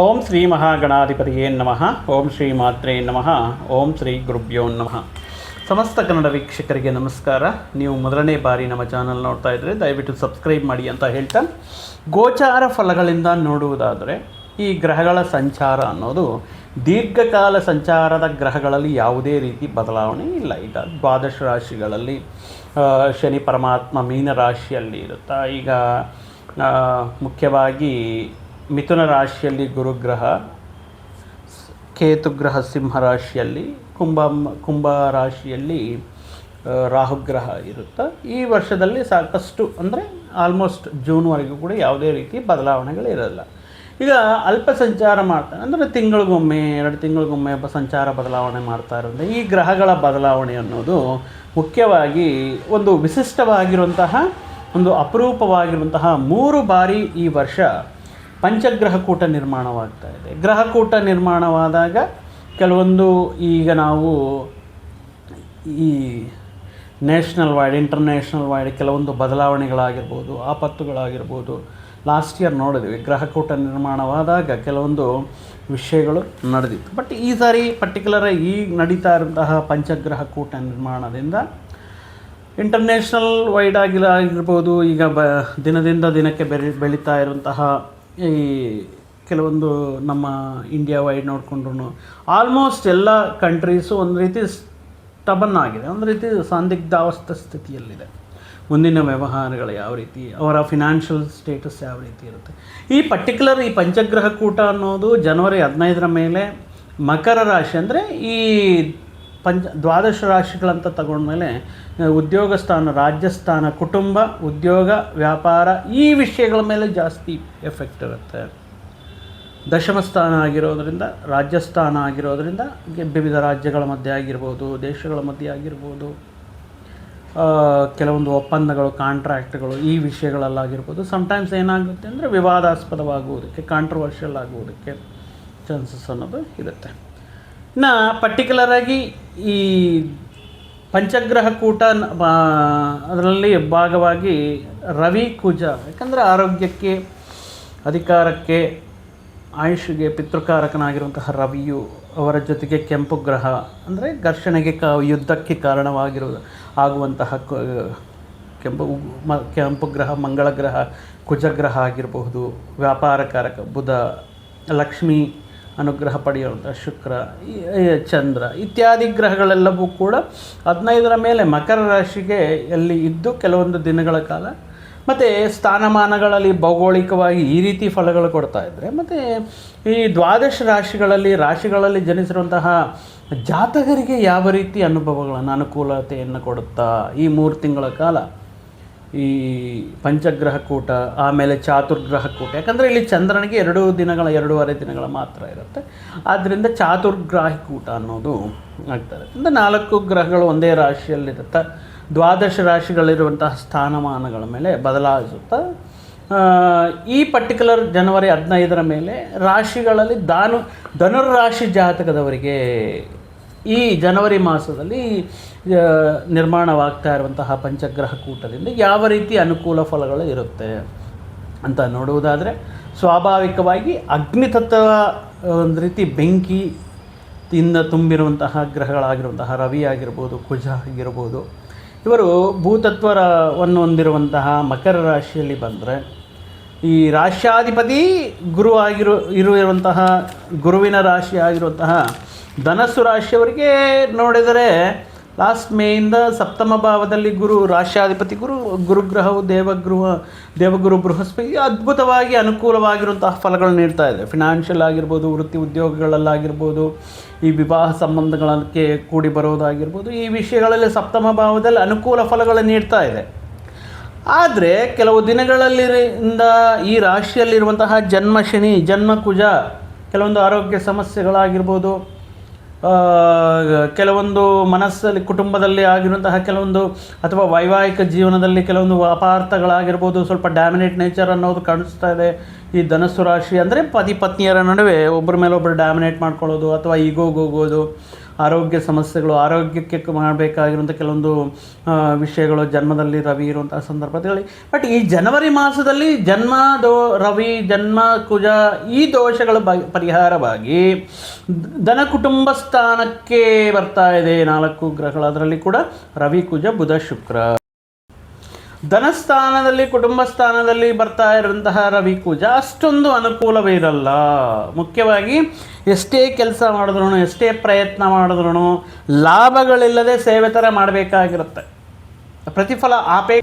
ಓಂ ಶ್ರೀ ಮಹಾಗಣಾಧಿಪತಿಯೇ ನಮಃ. ಓಂ ಶ್ರೀ ಮಾತ್ರೇ ನಮಃ. ಓಂ ಶ್ರೀ ಗುರುಭ್ಯೋ ನಮಃ. ಸಮಸ್ತ ಕನ್ನಡ ವೀಕ್ಷಕರಿಗೆ ನಮಸ್ಕಾರ. ನೀವು ಮೊದಲನೇ ಬಾರಿ ನಮ್ಮ ಚಾನಲ್ ನೋಡ್ತಾ ಇದ್ದರೆ ದಯವಿಟ್ಟು ಸಬ್ಸ್ಕ್ರೈಬ್ ಮಾಡಿ ಅಂತ ಹೇಳ್ತಾ ಗೋಚಾರ ಫಲಗಳಿಂದ ನೋಡುವುದಾದರೆ ಈ ಗ್ರಹಗಳ ಸಂಚಾರ ಅನ್ನೋದು ದೀರ್ಘಕಾಲ ಸಂಚಾರದ ಗ್ರಹಗಳಲ್ಲಿ ಯಾವುದೇ ರೀತಿ ಬದಲಾವಣೆ ಇಲ್ಲ. ಈಗ ದ್ವಾದಶ ರಾಶಿಗಳಲ್ಲಿ ಶನಿ ಪರಮಾತ್ಮ ಮೀನ ರಾಶಿಯಲ್ಲಿ ಇರುತ್ತಾ, ಈಗ ಮುಖ್ಯವಾಗಿ ಮಿಥುನ ರಾಶಿಯಲ್ಲಿ ಗುರುಗ್ರಹ, ಕೇತುಗ್ರಹ ಸಿಂಹ ರಾಶಿಯಲ್ಲಿ ಕುಂಭ ಕುಂಭ ರಾಶಿಯಲ್ಲಿ ರಾಹುಗ್ರಹ ಇರುತ್ತೆ. ಈ ವರ್ಷದಲ್ಲಿ ಸಾಕಷ್ಟು ಅಂದರೆ ಆಲ್ಮೋಸ್ಟ್ ಜೂನ್ವರೆಗೂ ಕೂಡ ಯಾವುದೇ ರೀತಿ ಬದಲಾವಣೆಗಳಿರಲ್ಲ ಈಗ ಅಲ್ಪ ಸಂಚಾರ ಮಾಡ್ತಾರೆ ಅಂದರೆ ತಿಂಗಳಿಗೊಮ್ಮೆ, ಎರಡು ತಿಂಗಳಿಗೊಮ್ಮೆ ಸಂಚಾರ ಬದಲಾವಣೆ ಮಾಡ್ತಾ ಇರೋದ್ರಿಂದ ಈ ಗ್ರಹಗಳ ಬದಲಾವಣೆ ಅನ್ನೋದು ಮುಖ್ಯವಾಗಿ ಒಂದು ವಿಶಿಷ್ಟವಾಗಿರುವಂತಹ, ಒಂದು ಅಪರೂಪವಾಗಿರುವಂತಹ ಮೂರು ಬಾರಿ ಈ ವರ್ಷ ಪಂಚಗ್ರಹ ಕೂಟ ನಿರ್ಮಾಣವಾಗ್ತಾ ಇದೆ. ಗ್ರಹಕೂಟ ನಿರ್ಮಾಣವಾದಾಗ ಕೆಲವೊಂದು ಈಗ ನಾವು ಈ ನ್ಯಾಷನಲ್ ವೈಡ್, ಇಂಟರ್ನ್ಯಾಷನಲ್ ವೈಡ್ ಕೆಲವೊಂದು ಬದಲಾವಣೆಗಳಾಗಿರ್ಬೋದು, ಆಪತ್ತುಗಳಾಗಿರ್ಬೋದು, ಲಾಸ್ಟ್ ಇಯರ್ ನೋಡಿದ್ವಿ. ಗ್ರಹಕೂಟ ನಿರ್ಮಾಣವಾದಾಗ ಕೆಲವೊಂದು ವಿಷಯಗಳು ನಡೆದಿತ್ತು. ಬಟ್ ಈ ಸಾರಿ ಪರ್ಟಿಕ್ಯುಲರ್ ಈಗ ನಡೀತಾ ಇರುವಂತಹ ಪಂಚಗ್ರಹ ಕೂಟ ನಿರ್ಮಾಣದಿಂದ ಇಂಟರ್ನ್ಯಾಷನಲ್ ವೈಡ್ ಆಗಿಲ್ಲ ಆಗಿರ್ಬೋದು, ಈಗ ಬ ದಿನದಿಂದ ದಿನಕ್ಕೆ ಬೆರಿ, ಬೆಳೀತಾ ಇರುವಂತಹ ಈ ಕೆಲವೊಂದು ನಮ್ಮ ಇಂಡಿಯಾ ವೈಡ್ ನೋಡಿಕೊಂಡ್ರು ಆಲ್ಮೋಸ್ಟ್ ಎಲ್ಲ ಕಂಟ್ರೀಸು ಒಂದು ರೀತಿ ಸ್ಟಬನ್ ಆಗಿದೆ, ಒಂದು ರೀತಿ ಸಂದಿಗ್ಧಾವಸ್ಥ ಸ್ಥಿತಿಯಲ್ಲಿದೆ. ಮುಂದಿನ ವ್ಯವಹಾರಗಳು ಯಾವ ರೀತಿ, ಅವರ ಫಿನಾನ್ಷಿಯಲ್ ಸ್ಟೇಟಸ್ ಯಾವ ರೀತಿ ಇರುತ್ತೆ. ಈ ಪರ್ಟಿಕ್ಯುಲರ್ ಈ ಪಂಚಗ್ರಹ ಕೂಟ ಅನ್ನೋದು ಜನವರಿ ಹದಿನೈದರ ಮೇಲೆ ಮಕರ ರಾಶಿ ಅಂದರೆ ಈ ಪಂಚ ದ್ವಾದಶ ರಾಶಿಗಳಂತ ತಗೊಂಡ್ಮೇಲೆ ಮೇಲೆ ಉದ್ಯೋಗ ಸ್ಥಾನ ರಾಜ್ಯಸ್ಥಾನ, ಕುಟುಂಬ, ಉದ್ಯೋಗ, ವ್ಯಾಪಾರ ಈ ವಿಷಯಗಳ ಮೇಲೆ ಜಾಸ್ತಿ ಎಫೆಕ್ಟ್ ಇರುತ್ತೆ. ದಶಮಸ್ಥಾನ ಆಗಿರೋದ್ರಿಂದ, ರಾಜ್ಯಸ್ಥಾನ ಆಗಿರೋದರಿಂದ ವಿವಿಧ ರಾಜ್ಯಗಳ ಮಧ್ಯೆ ಆಗಿರ್ಬೋದು, ದೇಶಗಳ ಮಧ್ಯೆ ಆಗಿರ್ಬೋದು ಕೆಲವೊಂದು ಒಪ್ಪಂದಗಳು, ಕಾಂಟ್ರಾಕ್ಟ್ಗಳು ಈ ವಿಷಯಗಳಲ್ಲಾಗಿರ್ಬೋದು ಸಮ್ಟೈಮ್ಸ್ ಏನಾಗುತ್ತೆ ಅಂದರೆ ವಿವಾದಾಸ್ಪದವಾಗುವುದಕ್ಕೆ ಕಾಂಟ್ರವರ್ಷಿಯಲ್ ಆಗುವುದಕ್ಕೆ ಚಾನ್ಸಸ್ ಅನ್ನೋದು ಇರುತ್ತೆ. ಇನ್ನು ಪರ್ಟಿಕ್ಯುಲರಾಗಿ ಈ ಪಂಚಗ್ರಹ ಕೂಟ ಅದರಲ್ಲಿ ಭಾಗವಾಗಿ ರವಿ ಕುಜ, ಯಾಕಂದರೆ ಆರೋಗ್ಯಕ್ಕೆ, ಅಧಿಕಾರಕ್ಕೆ, ಆಯುಷಿಗೆ ಪಿತೃಕಾರಕನಾಗಿರುವಂತಹ ರವಿಯು ಅವರ ಜೊತೆಗೆ ಕೆಂಪು ಗ್ರಹ, ಅಂದರೆ ಘರ್ಷಣೆಗೆ ಕ, ಯುದ್ಧಕ್ಕೆ ಕಾರಣವಾಗಿರುವ ಆಗುವಂತಹ ಕೆಂಪು ಮ, ಕೆಂಪು ಗ್ರಹ ಮಂಗಳ ಗ್ರಹ ಕುಜಗ್ರಹ ಆಗಿರಬಹುದು, ವ್ಯಾಪಾರಕಾರಕ, ಬುಧ, ಲಕ್ಷ್ಮಿ ಅನುಗ್ರಹ ಪಡೆಯುವಂಥ ಶುಕ್ರ ಚಂದ್ರ ಇತ್ಯಾದಿ ಗ್ರಹಗಳೆಲ್ಲವೂ ಕೂಡ ಹದಿನೈದರ ಮೇಲೆ ಮಕರ ರಾಶಿಗೆ ಎಲ್ಲಿ ಇದ್ದು ಕೆಲವೊಂದು ದಿನಗಳ ಕಾಲ ಮತ್ತು ಸ್ಥಾನಮಾನಗಳಲ್ಲಿ ಭೌಗೋಳಿಕವಾಗಿ ಈ ರೀತಿ ಫಲಗಳು ಕೊಡ್ತಾ ಇದ್ದರೆ ಮತ್ತು ಈ ದ್ವಾದಶ ರಾಶಿಗಳಲ್ಲಿ ರಾಶಿಗಳಲ್ಲಿ ಜನಿಸಿರುವಂತಹ ಜಾತಕರಿಗೆ ಯಾವ ರೀತಿ ಅನುಭವಗಳನ್ನು, ಅನುಕೂಲತೆಯನ್ನು ಕೊಡುತ್ತಾ ಈ ಮೂರು ತಿಂಗಳ ಕಾಲ? ಈ ಪಂಚಗ್ರಹ ಕೂಟ, ಆಮೇಲೆ ಚಾತುರ್ಗ್ರಹ ಕೂಟ ಯಾಕಂದರೆ ಇಲ್ಲಿ ಚಂದ್ರನಿಗೆ ಎರಡು ದಿನಗಳ, ಎರಡೂವರೆ ದಿನಗಳ ಮಾತ್ರ ಇರುತ್ತೆ. ಆದ್ದರಿಂದ ಚಾತುರ್ಗ್ರಾಹಿ ಕೂಟ ಅನ್ನೋದು ಆಗ್ತದೆ. ಅಂದರೆ ನಾಲ್ಕು ಗ್ರಹಗಳು ಒಂದೇ ರಾಶಿಯಲ್ಲಿರುತ್ತೆ. ದ್ವಾದಶ ರಾಶಿಗಳಿರುವಂತಹ ಸ್ಥಾನಮಾನಗಳ ಮೇಲೆ ಬದಲಾಯಿಸುತ್ತಾ ಈ ಪರ್ಟಿಕ್ಯುಲರ್ ಜನವರಿ ಹದಿನೈದರ ಮೇಲೆ ರಾಶಿಗಳಲ್ಲಿ ದಾನು, ಧನುರ್ರಾಶಿ ಜಾತಕದವರಿಗೆ ಈ ಜನವರಿ ಮಾಸದಲ್ಲಿ ನಿರ್ಮಾಣವಾಗ್ತಾ ಇರುವಂತಹ ಪಂಚಗ್ರಹ ಕೂಟದಿಂದ ಯಾವ ರೀತಿ ಅನುಕೂಲ ಫಲಗಳು ಇರುತ್ತೆ ಅಂತ ನೋಡುವುದಾದರೆ, ಸ್ವಾಭಾವಿಕವಾಗಿ ಅಗ್ನಿತತ್ವ ಒಂದು ರೀತಿ ಬೆಂಕಿ ತಿಂದ ತುಂಬಿರುವಂತಹ ಗ್ರಹಗಳಾಗಿರುವಂತಹ ರವಿ ಆಗಿರ್ಬೋದು, ಕುಜ ಆಗಿರ್ಬೋದು, ಇವರು ಭೂತತ್ವವನ್ನು ಹೊಂದಿರುವಂತಹ ಮಕರ ರಾಶಿಯಲ್ಲಿ ಬಂದರೆ, ಈ ರಾಶ್ಯಾಧಿಪತಿ ಗುರು ಆಗಿರೋ, ಇರುವಂತಹ ಗುರುವಿನ ರಾಶಿ ಆಗಿರುವಂತಹ ಧನಸ್ಸು ರಾಶಿಯವರಿಗೆ ನೋಡಿದರೆ ಲಾಸ್ಟ್ ಮೇಯಿಂದ ಸಪ್ತಮ ಭಾವದಲ್ಲಿ ಗುರು ರಾಶ್ಯಾಧಿಪತಿ ಗುರು, ಗುರುಗ್ರಹವು ದೇವಗೃಹ ದೇವಗುರು ಬೃಹಸ್ಪತಿ ಅದ್ಭುತವಾಗಿ ಅನುಕೂಲವಾಗಿರುವಂತಹ ಫಲಗಳು ನೀಡ್ತಾ ಇದೆ. ಫಿನಾನ್ಷಿಯಲ್ ಆಗಿರ್ಬೋದು, ವೃತ್ತಿ ಉದ್ಯೋಗಗಳಲ್ಲಾಗಿರ್ಬೋದು, ಈ ವಿವಾಹ ಸಂಬಂಧಗಳಕ್ಕೆ ಕೂಡಿ ಬರೋದಾಗಿರ್ಬೋದು, ಈ ವಿಷಯಗಳಲ್ಲಿ ಸಪ್ತಮ ಭಾವದಲ್ಲಿ ಅನುಕೂಲ ಫಲಗಳು ನೀಡ್ತಾ ಇದೆ. ಆದರೆ ಕೆಲವು ದಿನಗಳಲ್ಲಿಂದ ಈ ರಾಶಿಯಲ್ಲಿರುವಂತಹ ಜನ್ಮ ಶನಿ ಜನ್ಮ ಕುಜ ಕೆಲವೊಂದು ಆರೋಗ್ಯ ಸಮಸ್ಯೆಗಳಾಗಿರ್ಬೋದು ಕೆಲವೊಂದು ಮನಸ್ಸಲ್ಲಿ, ಕುಟುಂಬದಲ್ಲಿ ಆಗಿರುವಂತಹ ಕೆಲವೊಂದು ಅಥವಾ ವೈವಾಹಿಕ ಜೀವನದಲ್ಲಿ ಕೆಲವೊಂದು ಅಪಾರ್ಥಗಳಾಗಿರ್ಬೋದು, ಸ್ವಲ್ಪ ಡ್ಯಾಮಿನೇಟ್ ನೇಚರ್ ಅನ್ನೋದು ಕಾಣಿಸ್ತಾ ಇದೆ. ಈ ಧನಸ್ಸು ರಾಶಿ ಅಂದರೆ ಪತಿ ಪತ್ನಿಯರ ನಡುವೆ ಒಬ್ಬರ ಮೇಲೆ ಒಬ್ಬರು ಡ್ಯಾಮಿನೇಟ್ ಮಾಡ್ಕೊಳ್ಳೋದು ಅಥವಾ ಈಗೋಗೋಗೋದು ಆರೋಗ್ಯ ಸಮಸ್ಯೆಗಳು, ಆರೋಗ್ಯಕ್ಕೆ ಮಾಡಬೇಕಾಗಿರುವಂಥ ಕೆಲವೊಂದು ವಿಷಯಗಳು, ಜನ್ಮದಲ್ಲಿ ರವಿ ಇರುವಂಥ ಸಂದರ್ಭದಲ್ಲಿ. ಬಟ್ ಈ ಜನವರಿ ಮಾಸದಲ್ಲಿ ಜನ್ಮ ದೋ, ರವಿ, ಜನ್ಮ ಕುಜ ಈ ದೋಷಗಳ ಬ, ಪರಿಹಾರವಾಗಿ ಧನ ಕುಟುಂಬ ಸ್ಥಾನಕ್ಕೆ ಬರ್ತಾ ಇದೆ ನಾಲ್ಕು ಗ್ರಹಗಳು. ಅದರಲ್ಲಿ ಕೂಡ ರವಿ, ಕುಜ, ಬುಧ, ಶುಕ್ರ. ಧನಸ್ಥಾನದಲ್ಲಿ ಕುಟುಂಬ ಸ್ಥಾನದಲ್ಲಿ ಬರ್ತಾ ಇರುವಂತಹ ರವಿ ಕುಜ ಅಷ್ಟೊಂದು ಅನುಕೂಲವಿರಲ್ಲ ಮುಖ್ಯವಾಗಿ ಎಷ್ಟೇ ಕೆಲಸ ಮಾಡಿದ್ರು ಎಷ್ಟೇ ಪ್ರಯತ್ನ ಮಾಡಿದ್ರು ಲಾಭಗಳಿಲ್ಲದೆ ಸೇವೆ ಥರ ಮಾಡಬೇಕಾಗಿರುತ್ತೆ. ಪ್ರತಿಫಲ ಆಪೇ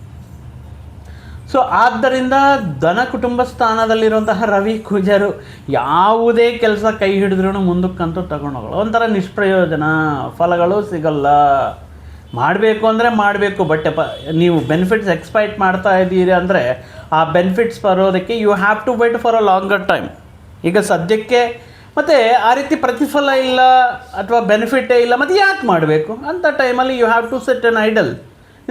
ಸೊ, ಆದ್ದರಿಂದ ಧನ ಕುಟುಂಬ ಸ್ಥಾನದಲ್ಲಿರುವಂತಹ ರವಿ ಕುಜರು ಯಾವುದೇ ಕೆಲಸ ಕೈ ಹಿಡಿದ್ರೂ ಮುಂದಕ್ಕಂತೂ ತಗೊಂಡೋಗಲ್ಲ. ಒಂಥರ ನಿಷ್ಪ್ರಯೋಜನ, ಫಲಗಳು ಸಿಗಲ್ಲ. ಮಾಡಬೇಕು ಅಂದರೆ ಮಾಡಬೇಕು ಬಟ್ ಪ ನೀವು ಬೆನಿಫಿಟ್ಸ್ ಎಕ್ಸ್ಪೈಟ್ ಮಾಡ್ತಾ ಇದ್ದೀರಿ ಅಂದರೆ ಆ ಬೆನಿಫಿಟ್ಸ್ ಬರೋದಕ್ಕೆ you have to wait for a longer time ಈಗ ಸದ್ಯಕ್ಕೆ ಮತ್ತು ಆ ರೀತಿ ಪ್ರತಿಫಲ ಇಲ್ಲ ಅಥವಾ ಬೆನಿಫಿಟೇ ಇಲ್ಲ, ಮತ್ತು ಯಾಕೆ ಮಾಡಬೇಕು? ಅಂಥ ಟೈಮಲ್ಲಿ you have to set an idle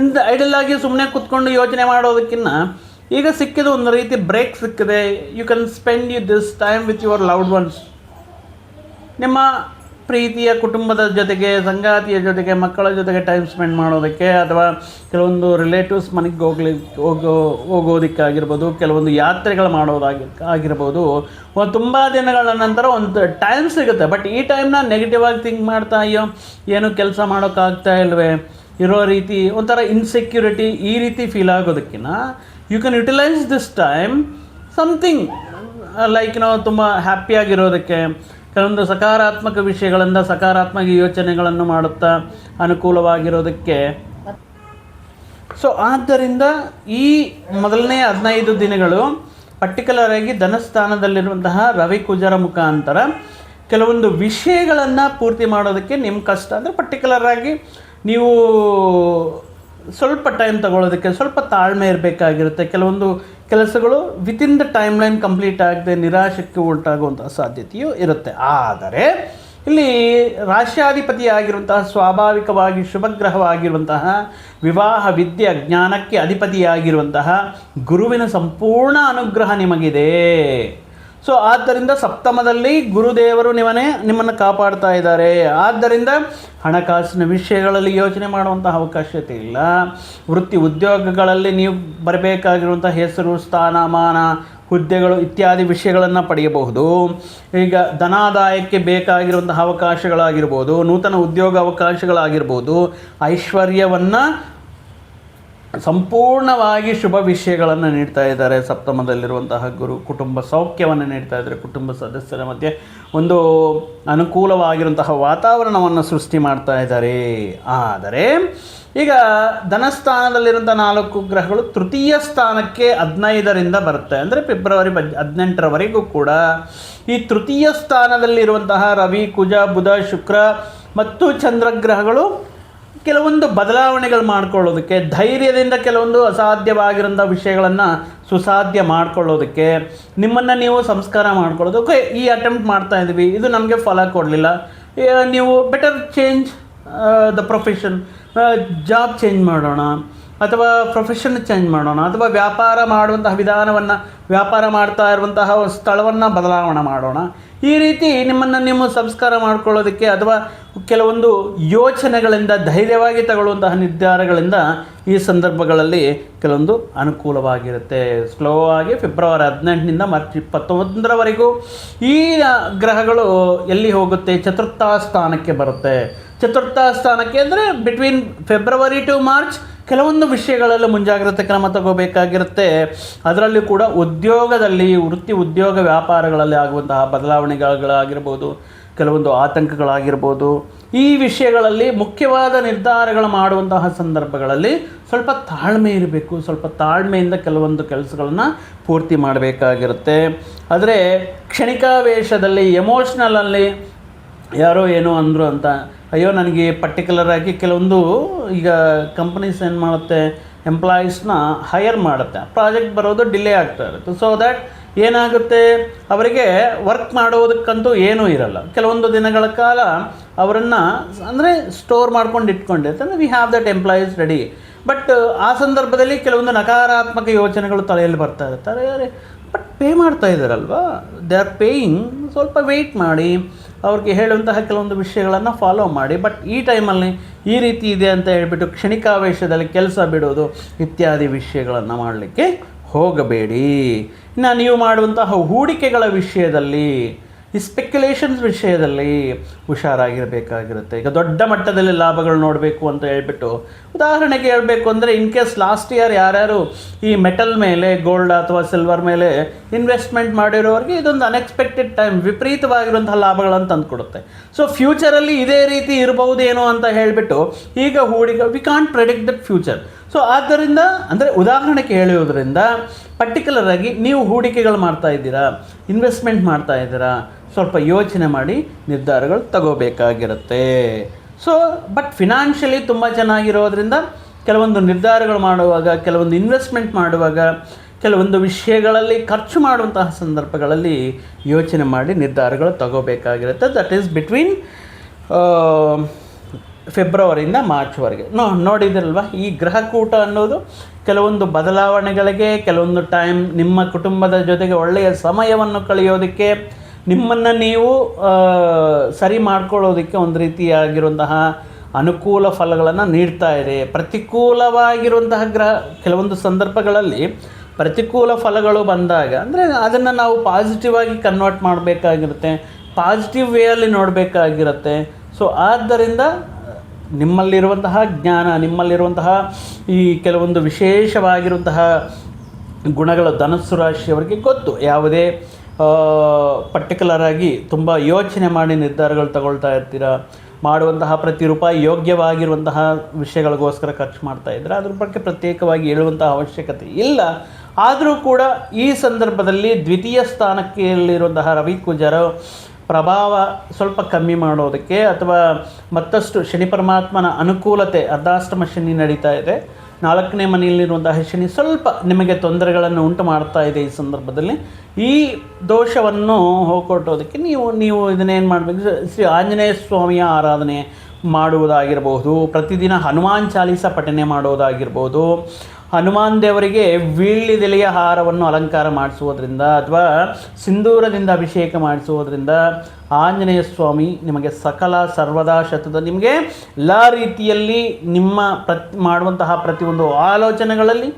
ಇಂಥ ಐಡಲ್ ಆಗಿ ಸುಮ್ಮನೆ ಕೂತ್ಕೊಂಡು ಯೋಚನೆ ಮಾಡೋದಕ್ಕಿಂತ ಈಗ ಸಿಕ್ಕಿದ ಒಂದು ರೀತಿ ಬ್ರೇಕ್ ಸಿಕ್ಕಿದೆ. You can spend you this time with your loved ones ನಿಮ್ಮ ಪ್ರೀತಿಯ ಕುಟುಂಬದ ಜೊತೆಗೆ, ಸಂಗಾತಿಯ ಜೊತೆಗೆ, ಮಕ್ಕಳ ಜೊತೆಗೆ ಟೈಮ್ ಸ್ಪೆಂಡ್ ಮಾಡೋದಕ್ಕೆ ಅಥವಾ ಕೆಲವೊಂದು ರಿಲೇಟಿವ್ಸ್ ಮನೆಗೆ ಹೋಗ್ಲಿ, ಹೋಗೋ, ಹೋಗೋದಕ್ಕಾಗಿರ್ಬೋದು, ಕೆಲವೊಂದು ಯಾತ್ರೆಗಳು ಮಾಡೋದಾಗಿ, ಆಗಿರ್ಬೋದು ತುಂಬ ದಿನಗಳ ನಂತರ ಒಂದು ಟೈಮ್ ಸಿಗುತ್ತೆ. ಬಟ್ ಈ ಟೈಮ್ನ ನೆಗೆಟಿವ್ ಆಗಿ ಥಿಂಕ್ ಮಾಡ್ತಾ ಅಯ್ಯೋ ಏನು ಕೆಲಸ ಮಾಡೋಕ್ಕಾಗ್ತಾ ಇಲ್ವೇ? ಇರೋ ರೀತಿ ಒಂಥರ ಇನ್ಸೆಕ್ಯೂರಿಟಿ ಈ ರೀತಿ feel ಆಗೋದಕ್ಕಿಂತ you can utilise this time something like ನಾವು ತುಂಬ ಹ್ಯಾಪಿಯಾಗಿರೋದಕ್ಕೆ ಕೆಲವೊಂದು ಸಕಾರಾತ್ಮಕ ವಿಷಯಗಳಿಂದ ಸಕಾರಾತ್ಮಕ ಯೋಚನೆಗಳನ್ನು ಮಾಡುತ್ತಾ ಅನುಕೂಲವಾಗಿರೋದಕ್ಕೆ. ಸೊ ಆದ್ದರಿಂದ ಈ ಮೊದಲನೇ ಹದಿನೈದು ದಿನಗಳು ಪರ್ಟಿಕ್ಯುಲರ್ ಆಗಿ ಧನಸ್ಥಾನದಲ್ಲಿರುವಂತಹ ರವಿ ಕುಜರ ಮುಖಾಂತರ ಕೆಲವೊಂದು ವಿಷಯಗಳನ್ನು ಪೂರ್ತಿ ಮಾಡೋದಕ್ಕೆ ನಿಮ್ಮ ಕಷ್ಟ. ಅಂದರೆ ಪರ್ಟಿಕ್ಯುಲರ್ ಆಗಿ ನೀವು ಸ್ವಲ್ಪ ಟೈಮ್ ತಗೊಳ್ಳೋದಕ್ಕೆ ಸ್ವಲ್ಪ ತಾಳ್ಮೆ ಇರಬೇಕಾಗಿರುತ್ತೆ. ಕೆಲವೊಂದು ಕೆಲಸಗಳು within the timeline complete ಆಗದೆ ನಿರಾಶಕ್ಕೆ ಉಂಟಾಗುವಂತಹ ಸಾಧ್ಯತೆಯೂ ಇರುತ್ತೆ. ಆದರೆ, ಇಲ್ಲಿ ರಾಶ್ಯಾಧಿಪತಿಯಾಗಿರುವಂತಹ ಸ್ವಾಭಾವಿಕವಾಗಿ ಶುಭಗ್ರಹವಾಗಿರುವಂತಹ, ವಿವಾಹ ವಿದ್ಯೆ ಜ್ಞಾನಕ್ಕೆ ಅಧಿಪತಿಯಾಗಿರುವಂತಹ ಗುರುವಿನ ಸಂಪೂರ್ಣ ಅನುಗ್ರಹ ನಿಮಗಿದೆ. ಸೊ ಆದ್ದರಿಂದ ಸಪ್ತಮದಲ್ಲಿ ಗುರುದೇವರು ನಿಮ್ಮನೆ ನಿಮ್ಮನ್ನು ಕಾಪಾಡ್ತಾ ಇದ್ದಾರೆ. ಆದ್ದರಿಂದ ಹಣಕಾಸಿನ ವಿಷಯಗಳಲ್ಲಿ ಯೋಚನೆ ಮಾಡುವಂತಹ ಅವಕಾಶತೆ ಇಲ್ಲ. ವೃತ್ತಿ ಉದ್ಯೋಗಗಳಲ್ಲಿ ನೀವು ಬರಬೇಕಾಗಿರುವಂಥ ಹೆಸರು ಸ್ಥಾನಮಾನ ಹುದ್ದೆಗಳು ಇತ್ಯಾದಿ ವಿಷಯಗಳನ್ನು ಪಡೆಯಬಹುದು. ಈಗ ಧನಾದಾಯಕ್ಕೆ ಬೇಕಾಗಿರುವಂತಹ ಅವಕಾಶಗಳಾಗಿರ್ಬೋದು, ನೂತನ ಉದ್ಯೋಗ ಅವಕಾಶಗಳಾಗಿರ್ಬೋದು, ಐಶ್ವರ್ಯವನ್ನು ಸಂಪೂರ್ಣವಾಗಿ ಶುಭ ವಿಷಯಗಳನ್ನು ನೀಡ್ತಾ ಇದ್ದಾರೆ. ಸಪ್ತಮದಲ್ಲಿರುವಂತಹ ಗುರು ಕುಟುಂಬ ಸೌಖ್ಯವನ್ನು ನೀಡ್ತಾ ಇದ್ದಾರೆ. ಕುಟುಂಬ ಸದಸ್ಯರ ಮಧ್ಯೆ ಒಂದು ಅನುಕೂಲವಾಗಿರುವಂತಹ ವಾತಾವರಣವನ್ನು ಸೃಷ್ಟಿ ಮಾಡ್ತಾ ಇದ್ದಾರೆ. ಆದರೆ ಈಗ ಧನಸ್ಥಾನದಲ್ಲಿರುವಂಥ ನಾಲ್ಕು ಗ್ರಹಗಳು ತೃತೀಯ ಸ್ಥಾನಕ್ಕೆ ಹದಿನೈದರಿಂದ ಬರುತ್ತೆ. ಅಂದರೆ ಫೆಬ್ರವರಿ ಹದಿನೆಂಟರವರೆಗೂ ಕೂಡ ಈ ತೃತೀಯ ಸ್ಥಾನದಲ್ಲಿರುವಂತಹ ರವಿ, ಕುಜ, ಬುಧ, ಶುಕ್ರ ಮತ್ತು ಚಂದ್ರಗ್ರಹಗಳು ಕೆಲವೊಂದು ಬದಲಾವಣೆಗಳು ಮಾಡ್ಕೊಳ್ಳೋದಕ್ಕೆ ಧೈರ್ಯದಿಂದ ಕೆಲವೊಂದು ಅಸಾಧ್ಯವಾಗಿರೋಂಥ ವಿಷಯಗಳನ್ನು ಸುಸಾಧ್ಯ ಮಾಡ್ಕೊಳ್ಳೋದಕ್ಕೆ ನಿಮ್ಮನ್ನು ನೀವು ಸಂಸ್ಕಾರ ಮಾಡ್ಕೊಳ್ಳೋದಕ್ಕೆ ಈ ಅಟೆಂಪ್ಟ್ ಮಾಡ್ತಾ ಇದ್ದೀವಿ. ಇದು ನಮಗೆ ಫಲ ಕೊಡಲಿಲ್ಲ. ನೀವು better change the profession job change ಮಾಡೋಣ ಅಥವಾ ಪ್ರೊಫೆಷನ್ ಚೇಂಜ್ ಮಾಡೋಣ ಅಥವಾ ವ್ಯಾಪಾರ ಮಾಡುವಂತಹ ವಿಧಾನವನ್ನು ವ್ಯಾಪಾರ ಮಾಡ್ತಾ ಇರುವಂತಹ ಸ್ಥಳವನ್ನು ಬದಲಾವಣೆ ಮಾಡೋಣ. ಈ ರೀತಿ ನಿಮ್ಮನ್ನು ನೀವು ಸಂಸ್ಕಾರ ಮಾಡ್ಕೊಳ್ಳೋದಕ್ಕೆ ಅಥವಾ ಕೆಲವೊಂದು ಯೋಚನೆಗಳಿಂದ ಧೈರ್ಯವಾಗಿ ತಗೊಳ್ಳುವಂತಹ ನಿರ್ಧಾರಗಳಿಂದ ಈ ಸಂದರ್ಭಗಳಲ್ಲಿ ಕೆಲವೊಂದು ಅನುಕೂಲವಾಗಿರುತ್ತೆ. ಸ್ಲೋ ಆಗಿ ಫೆಬ್ರವರಿ ಹದಿನೆಂಟನಿಂದ ಮಾರ್ಚ್ ಇಪ್ಪತ್ತೊಂದರವರೆಗೂ ಈ ಗ್ರಹಗಳು ಎಲ್ಲಿ ಹೋಗುತ್ತೆ? ಚತುರ್ಥ ಸ್ಥಾನಕ್ಕೆ ಬರುತ್ತೆ. ಚತುರ್ಥ ಸ್ಥಾನಕ್ಕೆ ಅಂದರೆ ಬಿಟ್ವೀನ್ ಫೆಬ್ರವರಿ ಟು ಮಾರ್ಚ್ ಕೆಲವೊಂದು ವಿಷಯಗಳಲ್ಲಿ ಮುಂಜಾಗ್ರತೆ ಕ್ರಮ ತಗೋಬೇಕಾಗಿರುತ್ತೆ. ಅದರಲ್ಲಿ ಕೂಡ ಉದ್ಯೋಗದಲ್ಲಿ, ವೃತ್ತಿ ಉದ್ಯೋಗ ವ್ಯಾಪಾರಗಳಲ್ಲಿ ಆಗುವಂತಹ ಬದಲಾವಣೆಗಳಾಗಿರ್ಬೋದು, ಕೆಲವೊಂದು ಆತಂಕಗಳಾಗಿರ್ಬೋದು. ಈ ವಿಷಯಗಳಲ್ಲಿ ಮುಖ್ಯವಾದ ನಿರ್ಧಾರಗಳು ಮಾಡುವಂತಹ ಸಂದರ್ಭಗಳಲ್ಲಿ ಸ್ವಲ್ಪ ತಾಳ್ಮೆ ಇರಬೇಕು. ಸ್ವಲ್ಪ ತಾಳ್ಮೆಯಿಂದ ಕೆಲವೊಂದು ಕೆಲಸಗಳನ್ನು ಪೂರ್ತಿ ಮಾಡಬೇಕಾಗಿರುತ್ತೆ. ಆದರೆ ಕ್ಷಣಿಕಾವೇಶದಲ್ಲಿ ಎಮೋಷ್ನಲಲ್ಲಿ ಯಾರೋ ಏನೋ ಅಂದರು ಅಂತ. ಅಯ್ಯೋ, ನನಗೆ ಪರ್ಟಿಕ್ಯುಲರ್ ಆಗಿ ಕೆಲವೊಂದು ಈಗ ಕಂಪ್ನೀಸ್ ಏನು ಮಾಡುತ್ತೆ ಎಂಪ್ಲಾಯೀಸ್ನ ಹೈಯರ್ ಮಾಡುತ್ತೆ. ಪ್ರಾಜೆಕ್ಟ್ ಬರೋದು ಡಿಲೇ ಆಗ್ತಾ ಇರುತ್ತೆ. ಸೊ ದ್ಯಾಟ್ ಏನಾಗುತ್ತೆ? ಅವರಿಗೆ ವರ್ಕ್ ಮಾಡೋದಕ್ಕಂತೂ ಏನೂ ಇರಲ್ಲ. ಕೆಲವೊಂದು ದಿನಗಳ ಕಾಲ ಅವರನ್ನು ಅಂದರೆ ಸ್ಟೋರ್ ಮಾಡ್ಕೊಂಡು ಇಟ್ಕೊಂಡಿರ್ತಾರೆ we have that employees ready but ಆ ಸಂದರ್ಭದಲ್ಲಿ ಕೆಲವೊಂದು ನಕಾರಾತ್ಮಕ ಯೋಚನೆಗಳು ತಲೆಯಲ್ಲಿ ಬರ್ತಾ ಇರ್ತಾರೆ ಬಟ್ ಪೇ ಮಾಡ್ತಾ ಇದ್ದಾರಲ್ವಾ ದೇ ಆರ್ ಪೇಯಿಂಗ್ ಸ್ವಲ್ಪ ವೆಯ್ಟ್ ಮಾಡಿ. ಅವ್ರಿಗೆ ಹೇಳುವಂತಹ ಕೆಲವೊಂದು ವಿಷಯಗಳನ್ನು ಫಾಲೋ ಮಾಡಿ. ಬಟ್ ಈ ಟೈಮಲ್ಲಿ ಈ ರೀತಿ ಇದೆ ಅಂತ ಹೇಳಿಬಿಟ್ಟು ಕ್ಷಣಿಕಾವೇಶದಲ್ಲಿ ಕೆಲಸ ಬಿಡೋದು ಇತ್ಯಾದಿ ವಿಷಯಗಳನ್ನು ಮಾಡಲಿಕ್ಕೆ ಹೋಗಬೇಡಿ. ಇನ್ನು ನೀವು ಮಾಡುವಂತಹ ಹೂಡಿಕೆಗಳ ವಿಷಯದಲ್ಲಿ ಈ ಸ್ಪೆಕ್ಯುಲೇಷನ್ಸ್ ವಿಷಯದಲ್ಲಿ ಹುಷಾರಾಗಿರಬೇಕಾಗಿರುತ್ತೆ. ಈಗ ದೊಡ್ಡ ಮಟ್ಟದಲ್ಲಿ ಲಾಭಗಳು ನೋಡಬೇಕು ಅಂತ ಹೇಳ್ಬಿಟ್ಟು ಉದಾಹರಣೆಗೆ ಹೇಳಬೇಕು ಅಂದರೆ ಇನ್ ಕೇಸ್ ಲಾಸ್ಟ್ ಇಯರ್ ಯಾರ್ಯಾರು ಈ ಮೆಟಲ್ ಮೇಲೆ ಗೋಲ್ಡ್ ಅಥವಾ ಸಿಲ್ವರ್ ಮೇಲೆ ಇನ್ವೆಸ್ಟ್ಮೆಂಟ್ ಮಾಡಿರೋರಿಗೆ ಇದೊಂದು ಅನ್ಎಕ್ಸ್ಪೆಕ್ಟೆಡ್ ಟೈಮ್ ವಿಪರೀತವಾಗಿರುವಂತಹ ಲಾಭಗಳನ್ನು ತಂದುಕೊಡುತ್ತೆ. ಸೊ ಫ್ಯೂಚರಲ್ಲಿ ಇದೇ ರೀತಿ ಇರಬಹುದೇನೋ ಅಂತ ಹೇಳಿಬಿಟ್ಟು ಈಗ ಹೂಡಿಕೆ we can't predict the future so ಆದ್ದರಿಂದ, ಅಂದರೆ ಉದಾಹರಣೆಗೆ ಹೇಳುವುದರಿಂದ ಪರ್ಟಿಕ್ಯುಲರ್ ಆಗಿ ನೀವು ಹೂಡಿಕೆಗಳು ಮಾಡ್ತಾ ಇದ್ದೀರಾ ಇನ್ವೆಸ್ಟ್ಮೆಂಟ್ ಮಾಡ್ತಾ ಇದ್ದೀರಾ, ಸ್ವಲ್ಪ ಯೋಚನೆ ಮಾಡಿ ನಿರ್ಧಾರಗಳು ತಗೋಬೇಕಾಗಿರುತ್ತೆ. ಸೊ ಬಟ್ ಫಿನಾನ್ಷಿಯಲಿ ತುಂಬ ಚೆನ್ನಾಗಿರೋದ್ರಿಂದ, ಕೆಲವೊಂದು ನಿರ್ಧಾರಗಳು ಮಾಡುವಾಗ, ಕೆಲವೊಂದು ಇನ್ವೆಸ್ಟ್ಮೆಂಟ್ ಮಾಡುವಾಗ, ಕೆಲವೊಂದು ವಿಷಯಗಳಲ್ಲಿ ಖರ್ಚು ಮಾಡುವಂತಹ ಸಂದರ್ಭಗಳಲ್ಲಿ ಯೋಚನೆ ಮಾಡಿ ನಿರ್ಧಾರಗಳು ತಗೋಬೇಕಾಗಿರುತ್ತೆ. ದಟ್ ಈಸ್ ಬಿಟ್ವೀನ್ ಫೆಬ್ರವರಿಯಿಂದ ಮಾರ್ಚ್ವರೆಗೆ. ನೋ, ನೋಡಿದ್ರಲ್ವ? ಈ ಗ್ರಹಕೂಟ ಅನ್ನೋದು ಕೆಲವೊಂದು ಬದಲಾವಣೆಗಳಿಗೆ, ಕೆಲವೊಂದು ಟೈಮ್ ನಿಮ್ಮ ಕುಟುಂಬದ ಜೊತೆಗೆ ಒಳ್ಳೆಯ ಸಮಯವನ್ನು ಕಳೆಯೋದಕ್ಕೆ ನಿಮ್ಮನ್ನು ನೀವು ಸರಿ ಮಾಡ್ಕೊಳ್ಳೋದಕ್ಕೆ ಒಂದು ರೀತಿಯಾಗಿರುವಂತಹ ಅನುಕೂಲ ಫಲಗಳನ್ನು ನೀಡ್ತಾ ಇದೆ. ಪ್ರತಿಕೂಲವಾಗಿರುವಂತಹ ಗ್ರಹ, ಕೆಲವೊಂದು ಸಂದರ್ಭಗಳಲ್ಲಿ ಪ್ರತಿಕೂಲ ಫಲಗಳು ಬಂದಾಗ, ಅಂದರೆ ಅದನ್ನು ನಾವು ಪಾಸಿಟಿವ್ ಆಗಿ ಕನ್ವರ್ಟ್ ಮಾಡಬೇಕಾಗಿರುತ್ತೆ ಪಾಸಿಟಿವ್ ವೇಯಲ್ಲಿ ನೋಡಬೇಕಾಗಿರುತ್ತೆ. ಸೊ ಆದ್ದರಿಂದ ನಿಮ್ಮಲ್ಲಿರುವಂತಹ ಜ್ಞಾನ, ನಿಮ್ಮಲ್ಲಿರುವಂತಹ ಈ ಕೆಲವೊಂದು ವಿಶೇಷವಾಗಿರುವಂತಹ ಗುಣಗಳು ಧನಸ್ಸು ರಾಶಿಯವರಿಗೆ ಗೊತ್ತು. ಯಾವುದೇ ಪರ್ಟಿಕ್ಯುಲರ್ ಆಗಿ ತುಂಬ ಯೋಚನೆ ಮಾಡಿ ನಿರ್ಧಾರಗಳು ತಗೊಳ್ತಾ ಇರ್ತೀರಾ? ಮಾಡುವಂತಹ ಪ್ರತಿ ರೂಪಾಯಿ ಯೋಗ್ಯವಾಗಿರುವಂತಹ ವಿಷಯಗಳಿಗೋಸ್ಕರ ಖರ್ಚು ಮಾಡ್ತಾ ಇದ್ದರೆ? ಅದ್ರ ಬಗ್ಗೆ ಪ್ರತ್ಯೇಕವಾಗಿ ಹೇಳುವಂತಹ ಅವಶ್ಯಕತೆ ಇಲ್ಲ. ಆದರೂ ಕೂಡ ಈ ಸಂದರ್ಭದಲ್ಲಿ ದ್ವಿತೀಯ ಸ್ಥಾನಕ್ಕೆ ಸ್ಥಾನಕ್ಕೆಲ್ಲಿರುವಂತಹ ರವಿ ಕುಜರ ಪ್ರಭಾವ ಸ್ವಲ್ಪ ಕಮ್ಮಿ ಮಾಡೋದಕ್ಕೆ ಅಥವಾ ಮತ್ತಷ್ಟು ಶನಿ ಪರಮಾತ್ಮನ ಅನುಕೂಲತೆ, ಅರ್ಧಾಷ್ಟಮ ಶನಿ ನಡೀತಾ ಇದೆ. ನಾಲ್ಕನೇ ಮನೆಯಲ್ಲಿರುವಂತಹ ಶನಿ ಸ್ವಲ್ಪ ನಿಮಗೆ ತೊಂದರೆಗಳನ್ನು ಉಂಟು ಮಾಡ್ತಾ ಇದೆ ಈ ಸಂದರ್ಭದಲ್ಲಿ. ಈ ದೋಷವನ್ನು ಹೋಗ್ಕೊಟ್ಟೋದಕ್ಕೆ ನೀವು ನೀವು ಇದನ್ನೇನು ಮಾಡಬೇಕು? ಶ್ರೀ ಆಂಜನೇಯ ಸ್ವಾಮಿಯ ಆರಾಧನೆ ಮಾಡುವುದಾಗಿರಬಹುದು ಪ್ರತಿದಿನ ಹನುಮಾನ್ ಚಾಲೀಸ ಪಠನೆ ಮಾಡೋದಾಗಿರ್ಬೋದು ಹನುಮಾನ್ ದೇವರಿಗೆ ವೀಳ್ಯದೆಲೆಯ ಹಾರವನ್ನು ಅಲಂಕಾರ ಮಾಡಿಸುವುದರಿಂದ ಅಥವಾ ಸಿಂಧೂರದಿಂದ ಅಭಿಷೇಕ ಮಾಡಿಸುವುದರಿಂದ ಆಂಜನೇಯ ಸ್ವಾಮಿ ನಿಮಗೆ ಸಕಲ ಸರ್ವದಾ ಶತದ ನಿಮಗೆ ಎಲ್ಲ ರೀತಿಯಲ್ಲಿ ನಿಮ್ಮ ಪ್ರತಿ ಮಾಡುವಂತಹ ಪ್ರತಿಯೊಂದು ಆಲೋಚನೆಗಳಲ್ಲಿ,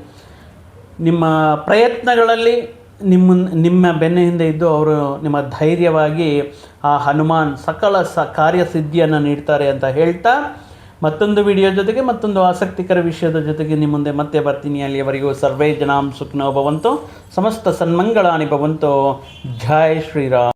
ನಿಮ್ಮ ಪ್ರಯತ್ನಗಳಲ್ಲಿ, ನಿಮ್ಮ ನಿಮ್ಮ ಬೆನ್ನ ಹಿಂದೆ ಇದ್ದು ಅವರು ನಿಮ್ಮ ಧೈರ್ಯವಾಗಿ ಆ ಹನುಮಾನ್ ಸಕಲ ಸ ಕಾರ್ಯಸಿದ್ಧಿಯನ್ನು ನೀಡ್ತಾರೆ ಅಂತ ಹೇಳ್ತಾ ಮತ್ತೊಂದು ವಿಡಿಯೋ ಜೊತೆಗೆ ಮತ್ತೊಂದು ಆಸಕ್ತಿಕರ ವಿಷಯದ ಜೊತೆಗೆ ನಿಮ್ಮ ಮುಂದೆ ಮತ್ತೆ ಬರ್ತೀನಿ. ಅಲ್ಲಿಯವರೆಗೂ ಸರ್ವೇ ಜನಾಂ ಸುಖನೋ ಭವಂತೋ, ಸಮಸ್ತ ಸನ್ಮಂಗಳಾನಿ ಭವಂತೋ. ಜೈ ಶ್ರೀರಾಮ್.